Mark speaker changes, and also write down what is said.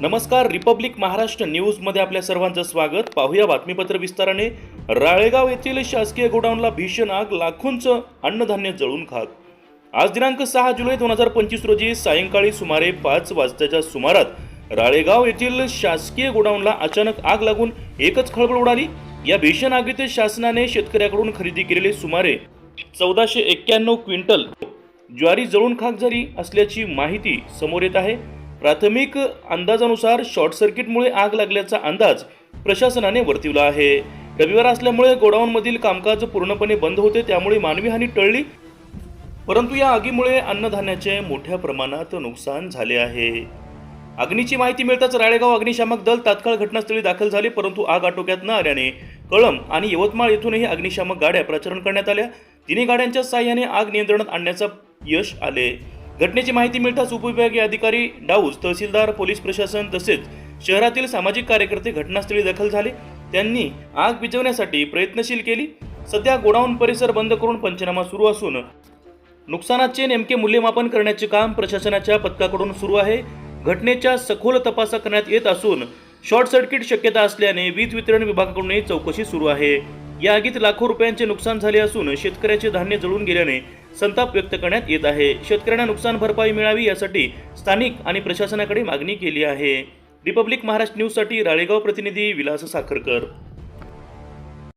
Speaker 1: नमस्कार रिपब्लिक महाराष्ट्र न्यूजमध्ये आपल्या सर्वांचं स्वागत. पाहूया बातमीपत्र विस्ताराने. राळेगाव येथील शासकीय गोडाऊनला भीषण आग लाखोंचं अन्नधान्य जळून खाक. आज दिनांक सहा जुलै दोन हजार पंचवीस रोजी सायंकाळी सुमारे पाच वाजताच्या सुमारात राळेगाव येथील शासकीय गोडाऊनला अचानक आग लागून एकच खळबळ उडाली. या भीषण आगीत शासनाने शेतकऱ्याकडून खरेदी केलेले सुमारे चौदाशे एक्क्याण्णव क्विंटल ज्वारी जळून खाक झाली असल्याची माहिती समोर येत आहे. प्राथमिक अंदाजानुसार शॉर्ट सर्किटमुळे आग लागल्याचा अंदाज प्रशासनाने वर्तविला आहे. रविवार असल्यामुळे गोडाऊनमधील कामकाज पूर्णपणे बंद होते त्यामुळे मानवी हानी टळली. परंतु या आगीमुळे अन्नधान्याचे मोठ्या प्रमाणात नुकसान झाले आहे. अग्नीची माहिती मिळताच राळेगाव अग्निशामक दल तात्काळ घटनास्थळी दाखल झाले परंतु आग आटोक्यात न आल्याने कळम आणि यवतमाळ येथूनही अग्निशामक गाड्या प्रचारण करण्यात आल्या. तिन्ही गाड्यांच्या साह्याने आग नियंत्रणात आणण्याचा यश आले. घटनेची माहिती मिळताच उपविभागीय अधिकारी डाऊस तहसीलदार पोलीस प्रशासन तसेच शहरातील सामाजिक कार्यकर्ते घटनास्थळी दाखल झाले. त्यांनी आग विझवण्यासाठी प्रयत्नशील केली. सध्या गोडाऊन परिसर बंद करून पंचनामा सुरू असून नुकसानाचे नेमके मूल्यमापन करण्याचे काम प्रशासनाच्या पथकाकडून सुरू आहे. घटनेच्या सखोल तपासा करण्यात येत असून शॉर्ट सर्किट शक्यता असल्याने वीज वितरण विभागाकडूनही चौकशी सुरू आहे. या आगीत लाखो रुपयांचे नुकसान झाले असून शेतकऱ्याचे धान्य जळून गेल्याने संताप व्यक्त करण्यात येत आहे. शेतकऱ्यांना नुकसान भरपाई मिळावी यासाठी स्थानिक आणि प्रशासनाकडे मागणी केली आहे. रिपब्लिक महाराष्ट्र न्यूजसाठी राळेगाव प्रतिनिधी विलास साखरकर.